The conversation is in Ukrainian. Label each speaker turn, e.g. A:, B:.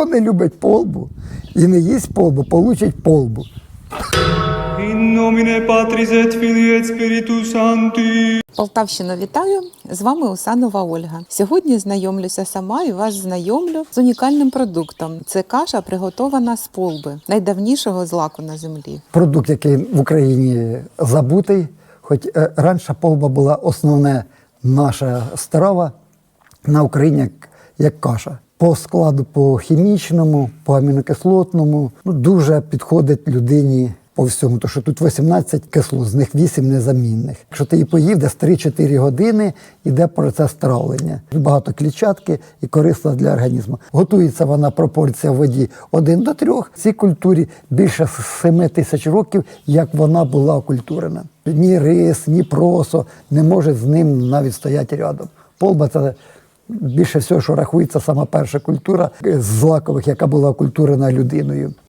A: Хто не любить полбу і не їсть полбу, получить полбу.
B: In nomine Patris et Filii et Spiritus Sancti.
C: Полтавщину вітаю! З вами Усанова Ольга. Сьогодні знайомлюся сама і вас знайомлю з унікальним продуктом. Це каша, приготована з полби, найдавнішого злаку на землі.
A: Продукт, який в Україні забутий, хоч е, раніше полба була основна наша страва на Україні як каша. По складу, по хімічному, по амінокислотному, ну, дуже підходить людині по всьому, тому що тут 18 кислот, з них 8 незамінних. Якщо ти її поїв, десь 3-4 години йде процес травлення. Багато клітчатки і корисна для організму. Готується вона пропорція в воді 1 до 3. Цій культурі більше 7 тисяч років, як вона була окультурена. Ні рис, ні просо не може з ним навіть стояти рядом. Полба це більше всього, що рахується сама перша культура з злакових, яка була культурена людиною.